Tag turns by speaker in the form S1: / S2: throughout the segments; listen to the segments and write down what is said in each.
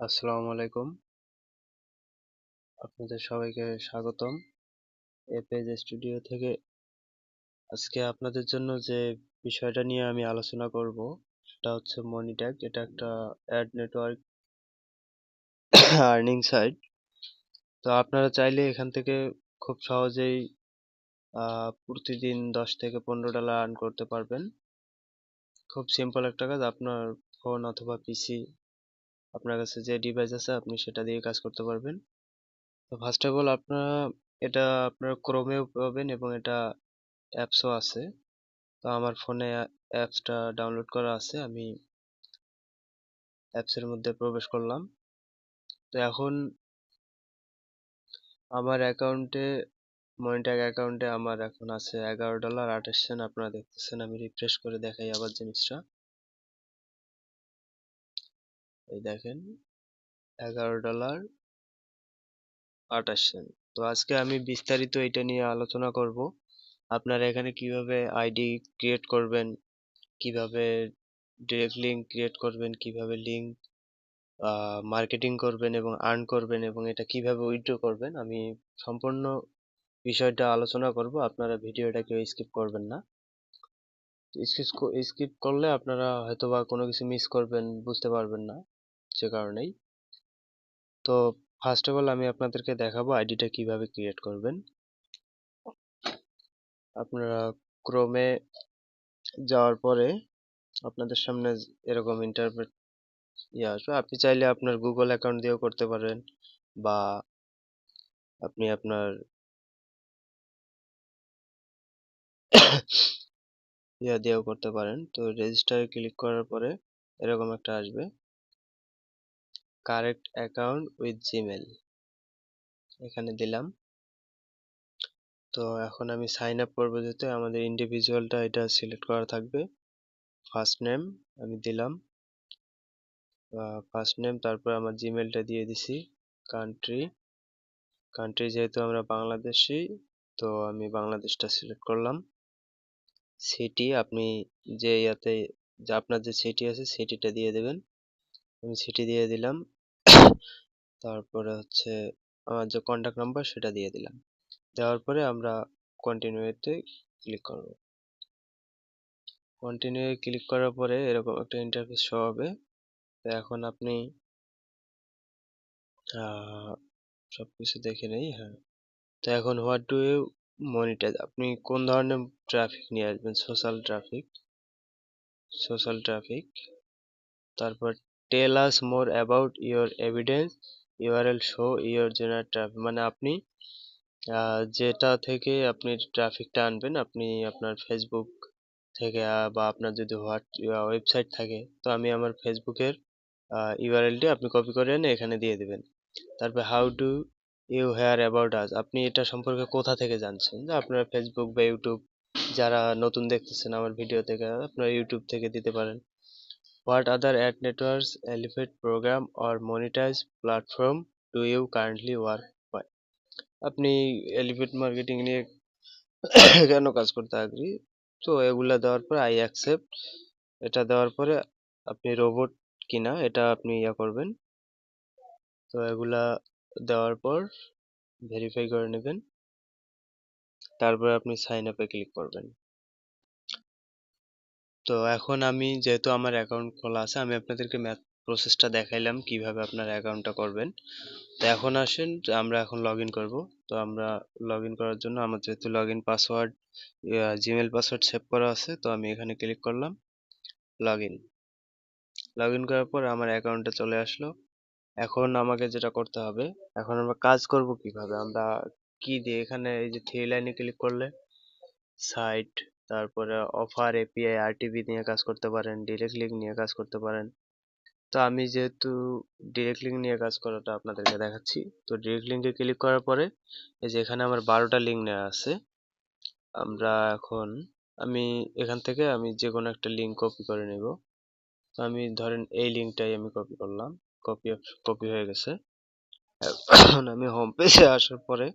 S1: আসসালামু আলাইকুম। আপনাদের সবাইকে স্বাগতম। এপেজ স্টুডিও থেকে আজকে আপনাদের জন্য যে বিষয়টা নিয়ে আমি আলোচনা করব, সেটা হচ্ছে মনিট্যাগ। এটা একটা অ্যাড নেটওয়ার্ক আর্নিং সাইট। তো আপনারা চাইলে এখান থেকে খুব সহজেই প্রতিদিন দশ থেকে পনেরো ডলার আর্ন করতে পারবেন। খুব সিম্পল একটা কাজ, আপনার ফোন অথবা পিসি আপনার কাছে যে ডিভাইস আছে, আপনি সেটা দিয়ে কাজ করতে পারবেন। তো ফার্স্ট অফ অল আপনারা, এটা আপনার ক্রোমেও পাবেন এবং এটা অ্যাপসও আছে। তো আমার ফোনে অ্যাপসটা ডাউনলোড করা আছে, আমি অ্যাপসের মধ্যে প্রবেশ করলাম। তো এখন আমার অ্যাকাউন্টে মনিট্যাগ অ্যাকাউন্টে আমার এখন আছে এগারো ডলার আঠাশ সেন্ট আপনারা দেখতেছেন, আমি রিফ্রেশ করে দেখাই আবার জিনিসটা। এই দেখেন, এগারো ডলার আঠাশ সেন্ট তো আজকে আমি বিস্তারিত এটা নিয়ে আলোচনা করব। আপনারা এখানে কীভাবে আইডি ক্রিয়েট করবেন, কীভাবে ডিরেক্ট লিঙ্ক ক্রিয়েট করবেন, কীভাবে লিঙ্ক মার্কেটিং করবেন এবং আর্ন করবেন এবং এটা কীভাবে উইথড্র করবেন, আমি সম্পূর্ণ বিষয়টা আলোচনা করব। আপনারা ভিডিওটা কেউ স্কিপ করবেন না। স্কিপ করলে আপনারা হয়তোবা কোনো কিছু মিস করবেন, বুঝতে পারবেন না। সে কারণেই। তো ফার্স্ট অফ অল আমি আপনাদেরকে দেখাবো আইডিটা কীভাবে ক্রিয়েট করবেন। আপনারা ক্রোমে যাওয়ার পরে আপনাদের সামনে এরকম ইন্টারপ্রেট ইয়ে আসবে। আপনি চাইলে আপনার গুগল অ্যাকাউন্ট দিয়েও করতে পারেন বা আপনি আপনার ইয়া দিয়েও করতে পারেন। তো রেজিস্টারে ক্লিক করার পরে এরকম একটা আসবে। কারেক্ট অ্যাকাউন্ট উইথ জিমেল এখানে দিলাম। তো এখন আমি সাইন আপ করব যেতে আমাদের ইন্ডিভিজুয়ালটা এটা সিলেক্ট করা থাকবে। ফার্স্ট নেম আমি দিলাম। ফার্স্ট নেম তারপর আমার জিমেলটা দিয়ে দিছি। কান্ট্রি কান্ট্রি যেহেতু আমরা বাংলাদেশি, তো আমি বাংলাদেশটা সিলেক্ট করলাম। সিটি আপনি যে ইয়াতে আপনার যে সিটি আছে সিটিটা দিয়ে দেবেন। আমি সিটি দিয়ে দিলাম। তারপরে হচ্ছে আমার যে কন্ট্যাক্ট নাম্বার সেটা দিয়ে দিলাম। দেওয়ার পরে আমরা কন্টিনিউতে ক্লিক করব। কন্টিনিউ ক্লিক করার পরে এরকম একটা ইন্টারফেস শো হবে। তো এখন আপনি সবকিছু দেখে নেই হ্যাঁ। তো এখন হোয়াট ডু ইউ মনিটাইজ আপনি কোন ধরনের ট্রাফিক নিয়ে আসবেন? সোশ্যাল ট্রাফিক সোশ্যাল ট্রাফিক তারপর tell us more about your evidence URL show your generate traffic মানে আপনি যেটা থেকে আপনি ট্রাফিকটা আনবেন আপনি আপনার ফেসবুক থেকে বা আপনার যদি হোয়াট ওয়েবসাইট থাকে, তো আমি আমার ফেসবুকের ইউআরএলটি আপনি কপি করে এনে এখানে দিয়ে দেবেন। তারপর how do you hear about us আপনি এটা সম্পর্কে কোথা থেকে জানছেন? যে আপনার ফেসবুক বা ইউটিউব যারা নতুন দেখতেছেন আমার ভিডিও থেকে, আপনার ইউটিউব থেকে দিতে পারেন। What other ad networks এলিফেট program or monetize platform do you currently work by আপনি এলিফেট মার্কেটিং নিয়ে কেন কাজ করতে আগ্রহী? তো এগুলা দেওয়ার পর আই অ্যাকসেপ্ট এটা দেওয়ার পরে আপনি রোবট কিনা এটা আপনি ইয়া করবেন। তো এগুলা দেওয়ার পর ভেরিফাই করে নেবেন। তারপর আপনি সাইন আপে ক্লিক করবেন। তো এখন আমি যেহেতু আমার অ্যাকাউন্ট খোলা আছে, আমি আপনাদেরকে ম্যাথ প্রসেসটা দেখাইলাম কীভাবে আপনার অ্যাকাউন্টটা করবেন। তো এখন আসেন আমরা এখন লগ ইন করব। তো আমরা লগ ইন করার জন্য আমার যেহেতু log in password Gmail password save করা আছে, তো আমি এখানে ক্লিক করলাম লগ ইন লগ ইন করার পর আমার অ্যাকাউন্টে চলে আসলো। এখন আমাকে যেটা করতে হবে, এখন আমরা কাজ করব কীভাবে? আমরা কি দিয়ে এখানে এই যে থ্রি লাইনে ক্লিক করলে সাইট তারপরে অফার এপিআই আরটিভি নিয়ে কাজ করতে পারেন ডিরেক্ট লিঙ্ক নিয়ে কাজ করতে পারেন। তো আমি যেহেতু ডিরেক্ট লিঙ্ক নিয়ে কাজ করাটা আপনাদেরকে দেখাচ্ছি, তো ডিরেক্ট লিঙ্কে ক্লিক করার পরে এই যে এখানে আমার বারোটা লিঙ্ক নেওয়া আছে, আমরা এখন, আমি এখান থেকে আমি যে কোনো একটা লিঙ্ক কপি করে নেব। তো আমি ধরেন এই লিঙ্কটাই আমি কপি করলাম কপি কপি হয়ে গেছে। এখন আমি হোম পেজে আসার পরে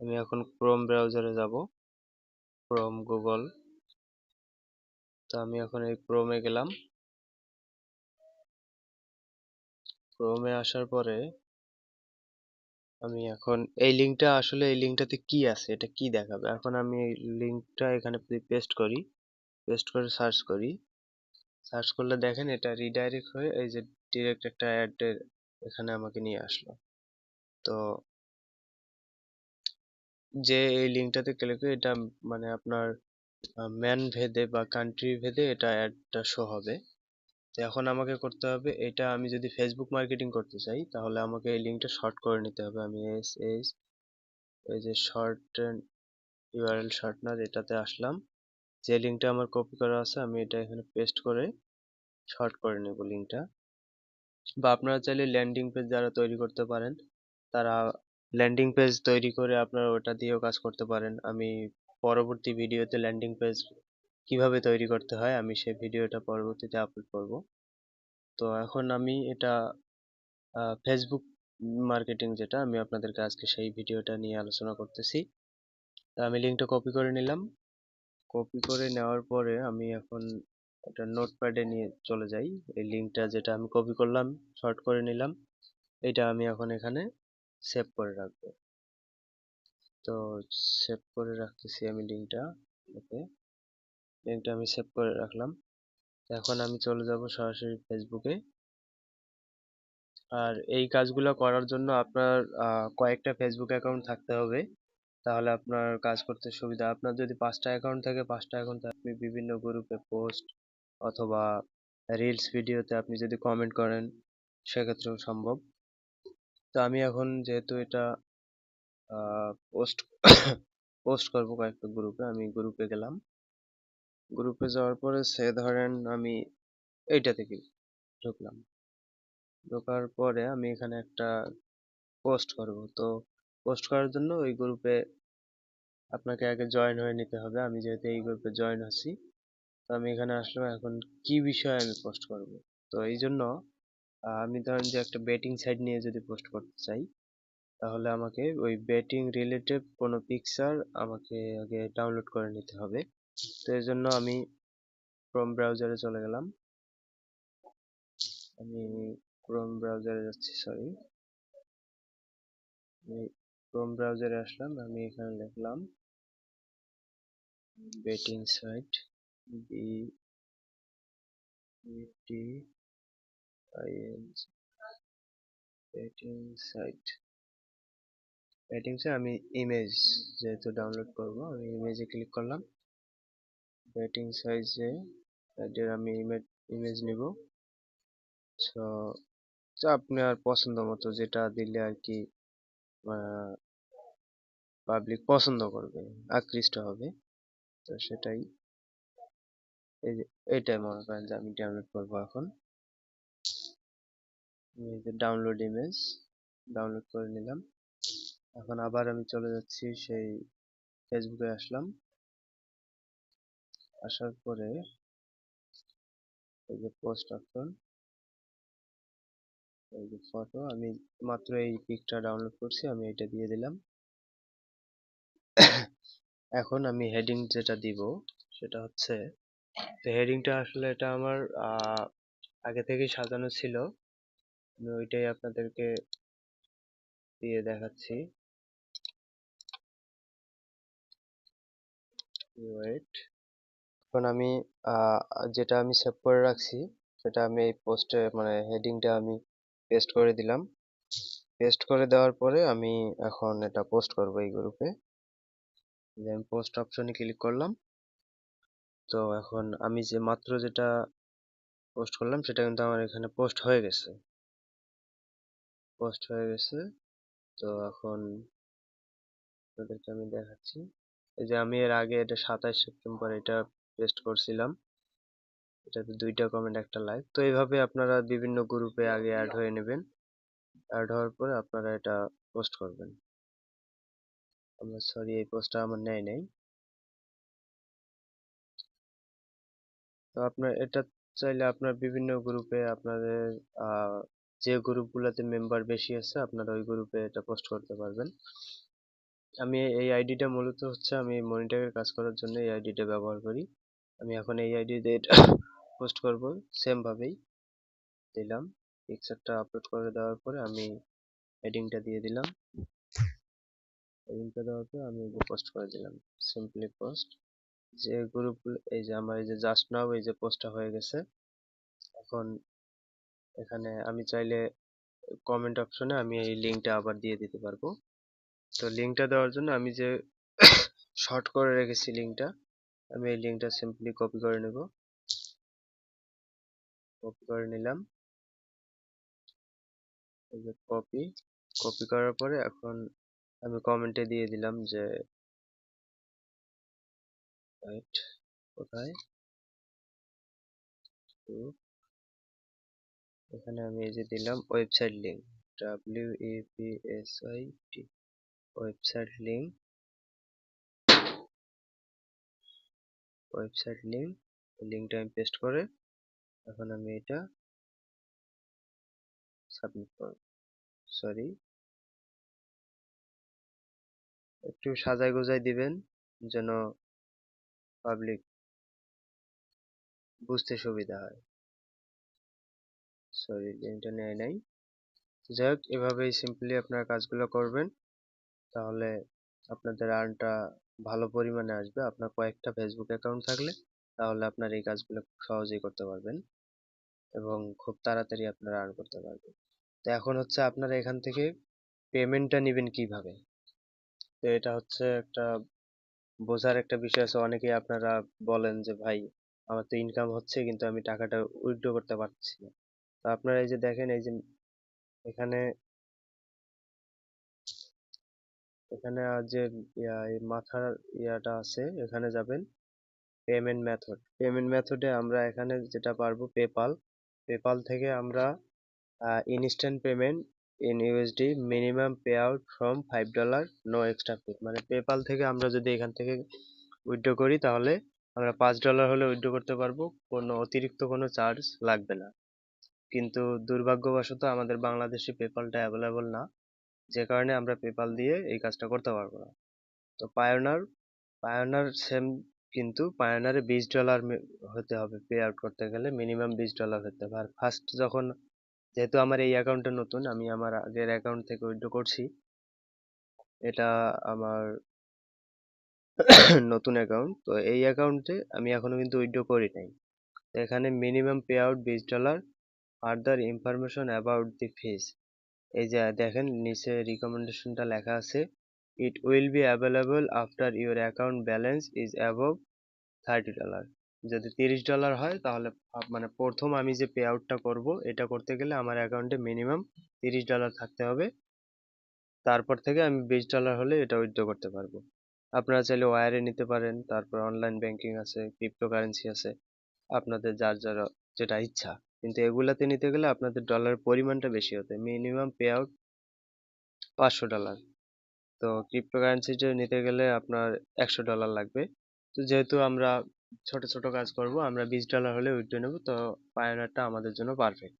S1: আমি এখন ক্রোম ব্রাউজারে যাব। ক্রোম গুগল তো আমি এখন এই ক্রোমে গেলাম। ক্রোমে আসার পরে আমি এখন এই লিঙ্কটা আসলে এই লিঙ্কটাতে কি আছে, এটা কি দেখাবে? এখন আমি এই লিঙ্কটা এখানে পেস্ট করি পেস্ট করে সার্চ করি সার্চ করলে দেখেন এটা রিডাইরেক্ট হয়ে এই যে ডিরেক্ট একটা অ্যাড এখানে আমাকে নিয়ে আসলো। তো যে এই লিঙ্কটাতে ক্লিক করে এটা মানে আপনার ম্যান ভেদে বা কান্ট্রি ভেদে এটা অ্যাডটা শো হবে। তো এখন আমাকে করতে হবে এটা আমি যদি ফেসবুক মার্কেটিং করতে চাই, তাহলে আমাকে এই লিঙ্কটা শর্ট করে নিতে হবে। আমি এস এস এই যে শর্ট ইউআরএল শর্টনার এটাতে আসলাম, যে লিঙ্কটা আমার কপি করা আছে, আমি এটা এখানে পেস্ট করে শর্ট করে নেব লিঙ্কটা বা আপনারা চাইলে ল্যান্ডিং পেজ যারা তৈরি করতে পারেন, তারা ল্যান্ডিং পেজ তৈরি করে আপনারা ওটা দিয়েও কাজ করতে পারেন। আমি পরবর্তী ভিডিওতে ল্যান্ডিং পেজ কীভাবে তৈরি করতে হয়, আমি সেই ভিডিওটা পরবর্তীতে আপলোড করব। তো এখন আমি এটা ফেসবুক মার্কেটিং যেটা, আমি আপনাদেরকে আজকে সেই ভিডিওটা নিয়ে আলোচনা করতেছি। তা আমি লিঙ্কটা কপি করে নিলাম। কপি করে নেওয়ার পরে আমি এখন এটা নোটপ্যাডে নিয়ে চলে যাই। এই লিঙ্কটা যেটা আমি কপি করলাম শর্ট করে নিলাম, এটা আমি এখন এখানে সেভ করে রাখব। তো সেভ করে রাখতেছি আমি লিঙ্কটা। ওকে, লিঙ্কটা আমি সেভ করে রাখলাম। এখন আমি চলে যাব সরাসরি ফেসবুকে আর এই কাজগুলো করার জন্য আপনার কয়েকটা ফেসবুক অ্যাকাউন্ট থাকতে হবে। তাহলে আপনার কাজ করতে সুবিধা। আপনার যদি পাঁচটা অ্যাকাউন্ট থাকে, পাঁচটা অ্যাকাউন্টে আপনি বিভিন্ন গ্রুপে পোস্ট অথবা রিলস ভিডিওতে আপনি যদি কমেন্ট করেন, সেক্ষেত্রেও সম্ভব। তো আমি এখন যেহেতু এটা পোস্ট পোস্ট করব কয়েকটা গ্রুপে আমি গ্রুপে গেলাম। গ্রুপে যাওয়ার পরে সে ধরেন আমি এইটা থেকে ঢুকলাম। ঢোকার পরে আমি এখানে একটা পোস্ট করব। তো পোস্ট করার জন্য ওই গ্রুপে আপনাকে আগে জয়েন হয়ে নিতে হবে। আমি যেহেতু এই গ্রুপে জয়েন আছি, তো আমি এখানে আসলাম। এখন কি বিষয়ে আমি পোস্ট করব? তো এই জন্য আমি ধরেন যে একটা বেটিং সাইট নিয়ে যদি পোস্ট করতে চাই, তাহলে আমাকে ওই বেটিং রিলেটেড কোনো পিকচার আমাকে আগে ডাউনলোড করে নিতে হবে। তো এই জন্য আমি ক্রোম ব্রাউজারে চলে গেলাম। আমি ক্রোম ব্রাউজারে যাচ্ছি সরি ক্রোম ব্রাউজারে আসলাম, আমি এখানে লিখলাম betting site B T betting site site আমি ইমেজ যেহেতু ডাউনলোড করব, আমি ইমেজে ক্লিক করলাম। বেটিং সাইজে এর আমি ইমেজ ইমেজ নিব। সো আপনার পছন্দ মতো যেটা দিলে আর কি পাবলিক পছন্দ করবে, আকৃষ্ট হবে, তো সেটাই। এই যে এইটাই মনে করেন যে আমি ডাউনলোড করব এখন। ডাউনলোড ইমেজ ডাউনলোড করে নিলাম। এখন আবার আমি চলে যাচ্ছি সেই ফেসবুকে আসলাম। আসার পরে এই যে পোস্ট অপশন এই যে ফটো আমি মাত্র এই পিকটা ডাউনলোড করছি, আমি এটা দিয়ে দিলাম। এখন আমি হেডিং যেটা দিব, সেটা হচ্ছে হেডিংটা আসলে এটা আমার আগে থেকেই সাজানো ছিল। আমি ওইটাই আপনাদেরকে দিয়ে দেখাচ্ছি। ওয়েট এখন আমি যেটা আমি সেভ করে রাখছি, সেটা আমি এই পোস্টে মানে হেডিংটা আমি পেস্ট করে দিলাম। পেস্ট করে দেওয়ার পরে আমি এখন এটা পোস্ট করব এই গ্রুপে আমি পোস্ট অপশনে ক্লিক করলাম। তো এখন আমি যে মাত্র যেটা পোস্ট করলাম, সেটা কিন্তু আমার এখানে পোস্ট হয়ে গেছে। পোস্ট হয়ে গেছে। তো এখন আপনাদেরকে আমি দেখাচ্ছি। এই যে আমি এর আগে এটা সাতাশ সেপ্টেম্বর এটা পেস্ট করছিলাম। এটাতে দুইটা কমেন্ট একটা লাইক তো এইভাবে আপনারা বিভিন্ন গ্রুপে আগে অ্যাড হয়ে নেবেন। অ্যাড হওয়ার পরে আপনারা এটা পোস্ট করবেন। আমরা সরি এই পোস্টটা আমার নেয় নেই। তো আপনার, এটা চাইলে আপনার বিভিন্ন গ্রুপে আপনাদের যে গ্রুপগুলোতে মেম্বার বেশি আছে, আপনারা ওই গ্রুপে এটা পোস্ট করতে পারবেন। আমি এই আইডিটা মূলত হচ্ছে আমি মনিটরের কাজ করার জন্য এই আইডিটা ব্যবহার করি। আমি এখন এই আইডি দিয়ে পোস্ট করব সেম ভাবেই দিলাম। পিকচারটা আপলোড করে দেওয়ার পরে আমি হেডিংটা দিয়ে দিলাম। হেডিংটা দেওয়ার পরে আমি পোস্ট করে দিলাম। সিম্পলি পোস্ট যে গ্রুপ এই যে আমার এই যে জাস্ট নাও এই যে পোস্টটা হয়ে গেছে। এখন এখানে আমি চাইলে কমেন্ট অপশনে আমি এই লিঙ্কটা আবার দিয়ে দিতে পারব। তো লিঙ্কটা দেওয়ার জন্য আমি যে শর্ট করে রেখেছি লিঙ্কটা আমি এই লিঙ্কটা সিম্পলি কপি করে নেব। কপি করে নিলাম। এই যে কপি কপি করার পরে এখন আমি কমেন্টে দিয়ে দিলাম যে রাইট কোথায়? এখানে আমি এই যে দিলাম website link W E P S I T website link website link লিঙ্কটা আমি পেস্ট করে এখন আমি এটা সাবমিট করব। সরি একটু সাজাই গোজাই দিবেন যেন পাবলিক বুঝতে সুবিধা হয়। সরি লিঙ্কটা নেয় নাই। যাই হোক এভাবেই সিম্পলি আপনারা কাজগুলো করবেন। তাহলে আপনাদের আর্নটা ভালো পরিমাণে আসবে। আপনার কয়েকটা ফেসবুক অ্যাকাউন্ট থাকলে তাহলে আপনার এই কাজগুলো খুব সহজেই করতে পারবেন এবং খুব তাড়াতাড়ি আপনারা আর্ন করতে পারবেন। তো এখন হচ্ছে আপনারা এখান থেকে পেমেন্টটা নেবেন কীভাবে? তো এটা হচ্ছে একটা বোঝার একটা বিষয় আছে। অনেকেই আপনারা বলেন যে, ভাই, আমার তো ইনকাম হচ্ছে, কিন্তু আমি টাকাটা উইথড্র করতে পারছি না। আপনারা এই যে দেখেন, এই যে এখানে এখানে যে মাথার ইয়াটা আছে, এখানে যাবেন পেমেন্ট মেথড পেমেন্ট মেথডে আমরা এখানে যেটা পারব পেপাল পেপাল থেকে আমরা instant payment in USD minimum pay out from five dollar no extra fee মানে পেপাল থেকে আমরা যদি এখান থেকে উইথড্র করি, তাহলে আমরা পাঁচ ডলার হলে উইথড্র করতে পারব, কোনো অতিরিক্ত কোনো চার্জ লাগবে না। কিন্তু দুর্ভাগ্যবশত আমাদের বাংলাদেশে পেপালটা অ্যাভেলেবল না। যে কারণে আমরা পেপাল দিয়ে এই কাজটা করতে পারব না। তো পায়োনার পায়োনার সেম কিন্তু পায়োনারে বিশ ডলার হতে হবে পে আউট করতে গেলে। মিনিমাম বিশ ডলার হতে হবে। আর ফার্স্ট যখন, যেহেতু আমার এই অ্যাকাউন্টটা নতুন, আমি আমার আগের অ্যাকাউন্ট থেকে উইথড্র করছি। এটা আমার নতুন অ্যাকাউন্ট তো এই অ্যাকাউন্টে আমি এখনও কিন্তু উইথড্র করি নাই। এখানে মিনিমাম পে আউট বিশ dollar further information about the fees এই যে দেখেন, নিচে রিকমেন্ডেশনটা লেখা আছে it will be available after your account balance is above thirty dollar যদি তিরিশ ডলার হয়, তাহলে মানে প্রথম আমি যে পে আউটটা করব, এটা করতে গেলে আমার অ্যাকাউন্টে মিনিমাম তিরিশ ডলার থাকতে হবে। তারপর থেকে আমি বিশ ডলার হলে এটা উইথড্র করতে পারব। আপনারা চাইলে ওয়ারে নিতে পারেন, তারপর অনলাইন ব্যাংকিং আছে ক্রিপ্টোকারেন্সি আছে, আপনাদের যার যার যেটা ইচ্ছা। কিন্তু এগুলাতে নিতে গেলে আপনাদের ডলারের পরিমাণটা বেশি হতে মিনিমাম পে আউট পাঁচশো ডলার তো ক্রিপ্টোকারেন্সিটা নিতে গেলে আপনার একশো ডলার লাগবে। তো যেহেতু আমরা ছোট ছোট কাজ করব, আমরা বিশ ডলার হলে উইথড্র নেব, তো পায়োনিয়ারটা আমাদের জন্য পারফেক্ট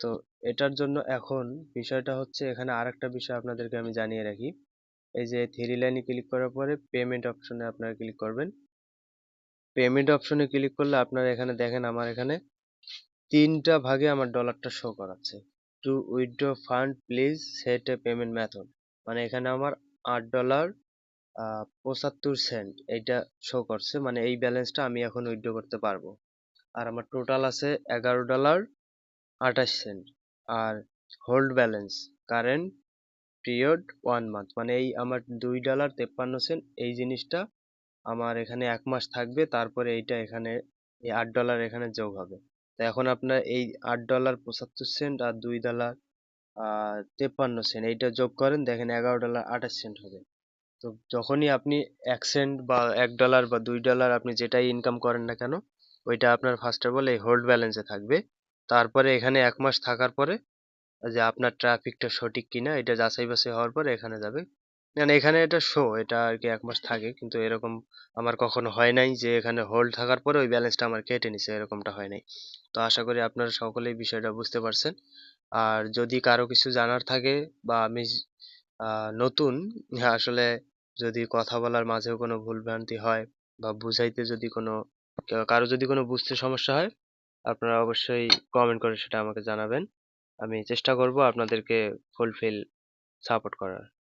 S1: তো এটার জন্য এখন বিষয়টা হচ্ছে, এখানে আরেকটা বিষয় আপনাদেরকে আমি জানিয়ে রাখি। এই যে থ্রি লাইনে ক্লিক করার পরে পেমেন্ট অপশনে আপনারা ক্লিক করবেন। পেমেন্ট অপশনে ক্লিক করলে আপনারা এখানে দেখেন, আমার এখানে তিনটা ভাগে আমার ডলারটা শো করাচ্ছে। To withdraw fund please set a payment method মানে এখানে আমার আট ডলার পঁচাত্তর সেন্ট এইটা শো করছে। মানে এই ব্যালেন্সটা আমি এখন উইথড্র করতে পারব। আর আমার টোটাল আছে এগারো ডলার আঠাশ সেন্ট আর hold balance current period one month মানে এই আমার দুই ডলার তেপ্পান্ন সেন্ট এই জিনিসটা আমার এখানে এক মাস থাকবে। তারপরে এইটা এখানে, এই আট ডলার এখানে যোগ হবে। তো এখন আপনার এই আট ডলার পঁচাত্তর সেন্ট আর দুই ডলার তেপ্পান্ন সেন্ট এইটা যোগ করেন, দেখেন এগারো ডলার আঠাশ সেন্ট হবে। তো যখনই আপনি এক সেন্ট বা এক ডলার বা দুই ডলার আপনি যেটাই ইনকাম করেন না কেন, ওইটা আপনার ফার্স্ট অফ অল এই হোল্ড ব্যালেন্সে থাকবে। তারপরে এখানে এক মাস থাকার পরে, যে আপনার ট্রাফিকটা সঠিক কিনা, এটা যাচাই বাছাই হওয়ার পরে এখানে যাবে। মানে এখানে এটা শো এটা আর কি এক মাস থাকে, কিন্তু এরকম আমার কখনো হয় নাই যে এখানে হোল্ড থাকার পরে ওই ব্যালেন্সটা আমার কেটে নিছে, এরকমটা হয় নাই। তো আশা করি আপনারা সকলেই বিষয়টা বুঝতে পারছেন। আর যদি কারও কিছু জানার থাকে বা আমি নতুন আসলে যদি কথা বলার মাঝেও কোনো ভুলভ্রান্তি হয় বা বুঝাইতে যদি কোনো কারও যদি কোনো বুঝতে সমস্যা হয়, আপনারা অবশ্যই কমেন্ট করে সেটা আমাকে জানাবেন। আমি চেষ্টা করব আপনাদেরকে ফুলফিল সাপোর্ট করার।